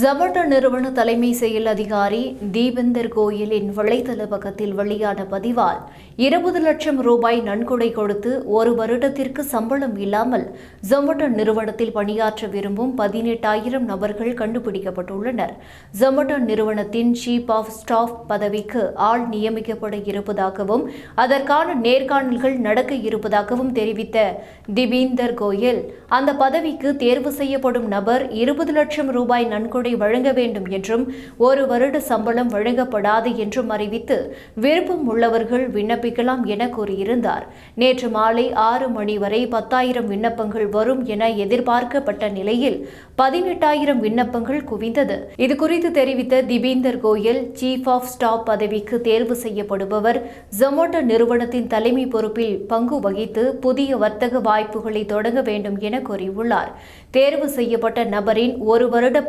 ஜமட்டோ நிறுவன தலைமை செயல் அதிகாரி தீபந்தர் கோயிலின் வலைதள பக்கத்தில் வெளியான பதிவால் இருபது லட்சம் ரூபாய் நன்கொடை கொடுத்து ஒரு வருடத்திற்கு சம்பளம் இல்லாமல் ஜொமேட்டோ நிறுவனத்தில் பணியாற்ற விரும்பும் பதினெட்டாயிரம் நபர்கள் கண்டுபிடிக்கப்பட்டுள்ளனர். ஜொமேட்டோ நிறுவனத்தின் சீஃப் ஆஃப் ஸ்டாஃப் பதவிக்கு ஆள் நியமிக்கப்பட இருப்பதாகவும் அதற்கான நேர்காணல்கள் நடக்க இருப்பதாகவும் தெரிவித்த திபீந்தர் கோயல் அந்த பதவிக்கு தேர்வு செய்யப்படும் நபர் இருபது லட்சம் ரூபாய் நன்கொடை வழங்க வேண்டும் என்றும் ஒரு வருட சம்பளம் வழங்கப்படாது என்றும் அறிவித்து விருப்பம் உள்ளவர்கள் விண்ணப்பிக்கலாம் என கூறியிருந்தார். நேற்று மாலை ஆறு மணி வரை பத்தாயிரம் விண்ணப்பங்கள் வரும் என எதிர்பார்க்கப்பட்ட நிலையில் பதினெட்டாயிரம் விண்ணப்பங்கள் குவிந்தது. இதுகுறித்து தெரிவித்த Dipinder Goyal chief of staff பதவிக்கு தேர்வு செய்யப்படுபவர் ஜொமோட்டோ நிறுவனத்தின் தலைமை பொறுப்பில் பங்கு வகித்து புதிய வர்த்தக வாய்ப்புகளை தொடங்க வேண்டும் என கூறியுள்ளார். தேர்வு செய்யப்பட்ட நபரின் ஒரு வருட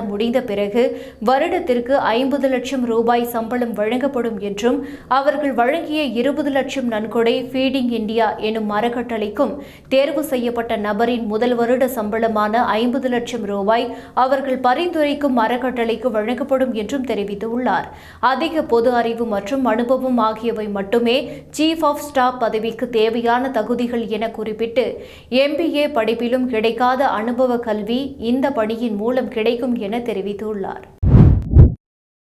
காலம் முடிந்த பிறகு வருடத்திற்கு ஐம்பது லட்சம் ரூபாய் சம்பளம் வழங்கப்படும் என்றும் அவர்கள் வழங்கிய இருபது லட்சம் நன்கொடை ஃபீடிங் இந்தியா எனும் அறக்கட்டளைக்கும் தேர்வு செய்யப்பட்ட நபரின் முதல் வருட சம்பளமான ஐம்பது லட்சம் ரூபாய் அவர்கள் பரிந்துரைக்கும் அறக்கட்டளைக்கு வழங்கப்படும் என்றும் தெரிவித்துள்ளார். அதிக பொது அறிவு மற்றும் அனுபவம் ஆகியவை மட்டுமே சீஃப் ஆஃப் ஸ்டாஃப் பதவிக்கு தேவையான தகுதிகள் என குறிப்பிட்டு எம்பிஏ படிப்பிலும் கிடைக்காத அனுபவ கல்வி இந்த பணியின் மூலம் கிடைக்கும் என தெரிவித்துள்ளார்.